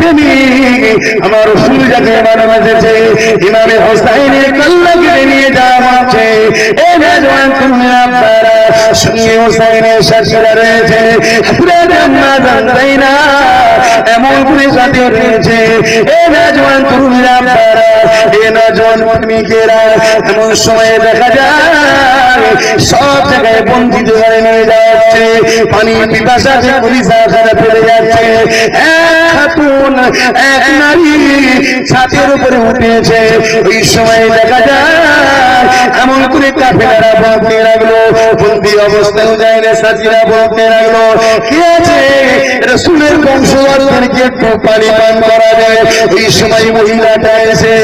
তুমি আমার রসুল যাকে মানে বাজেছে ইমামে হোসাইনের কল্লা নিয়ে যাওয়া হচ্ছে এ রাজওয়ান তরুণেরা আপনারা সঙ্গে হোসাইনের সাথীরা রয়েছে। এমন করে সাথে রয়েছে এ নজওয়ান তরুণীরা আপনারা এ নজওয়ান প্রেমিকেরা এমন সময়ে দেখা যায়, সব জায়গায় বঞ্চিত করে নিয়ে যাচ্ছে পানি পিপাসা পুলিশা ফেলে যাচ্ছে। এক খাতুন এক নারী ছাতের উপরে উঠেছে। ওই সময় দেখা যায় এমন করে কাফেলারা বলতে লাগল, বন্দি অবস্থায় যায় না সাথীরা বলতে লাগল, কি আছে? রসুলের বংশধরদেরকে একটু পানি পান করা যায়? ওই সময় মহিলাটা এসে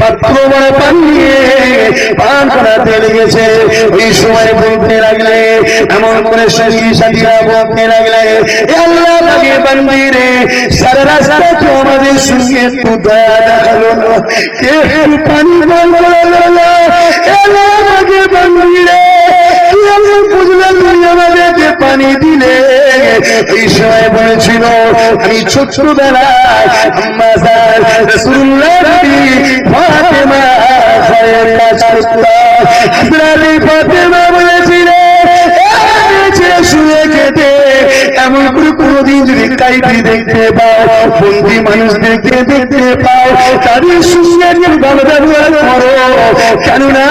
পাত্র বড় পানি নিয়ে পান করাতে লেগেছে। ওই সময় বলতে লাগলে, এমন করে সঙ্গী সাথীরা বলতে লাগলে আল্লাহ লাগে বান্দি রে, সারা রাস্তা তো আমাদের সঙ্গে একটু দয়া দেখাল কে পানি পান করালো পানি দিলে এই সময় বলেছিল আমি ছোট্টবেলায় বলেছিলেন শুয়ে খেতে এমন করে কোনদিন যদি কাইটি দেখতে পাও, বন্দি মানুষদেরকে দেখতে পাও তাদের সঙ্গে ভালো ব্যবহার করো। কেননা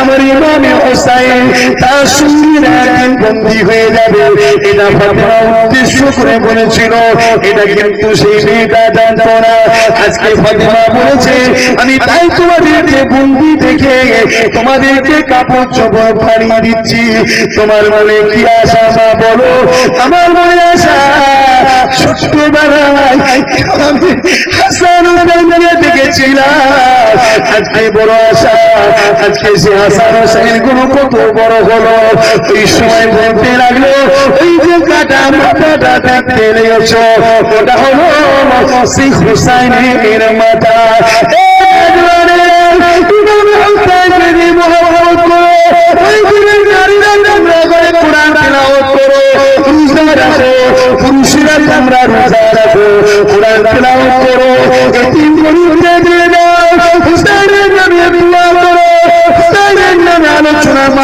আমার ইমামে হোসাইন তার সঙ্গীরা বন্দী হয়ে বলেছিল। এটা কিন্তু সেই আজকে ফাতেমা বলেছে, আমি তাই তোমাদেরকে বন্দি দেখে তোমাদেরকে কাপড় চোপড় পাড়িয়ে দিচ্ছি। তোমার মনে কি আশা বলো? আমার আমি হাসান হুসাইনকে দেখেছিলাম, আজকে বড় আশা, আজকে সে হাসান হোসেনগুলো কত বড় হলো ওই সময় বলতে লাগল ওই যে কাটা মাথাটা দেখতে ওটা হলো সেই হুসাইনের মাথা এ জওয়ানেরা, ইমাম হুসাইনকে নিয়ে মহব্বত করো। ওই দিনের নারীরা তোমরা করে কোরআন তেলাওয়াত করো। রোজা রাখো, পুরুষেরা তোমরা রোজা রাখো, কোরআন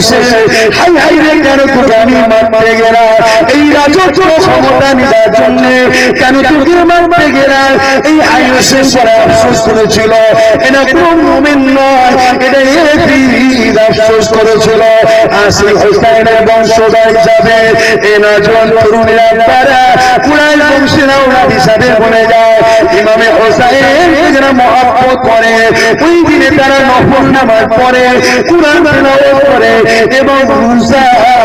হোসেন হাই হাই রে কেন আমি মারতে গেলাম এই রাজত্ব ক্ষমতা নেওয়ার জন্য কেন তোকে মারতে গেলাম এই হাই হোসেন পরে করেছিল। এটা কোন মোমেন নয়, এটা আফসোস করেছিল। আসি হোসেনের বংশধর হিসাবে এ নজন তরুণীরা তারা কুড়াই বংশেরা ওরা হিসাবে বলে যায়। ইমামে হোসাইন যারা মহাব্বত করে, ওই দিনে তারা নফল নামাজ পড়ে, কুরআন করে এবং রাখে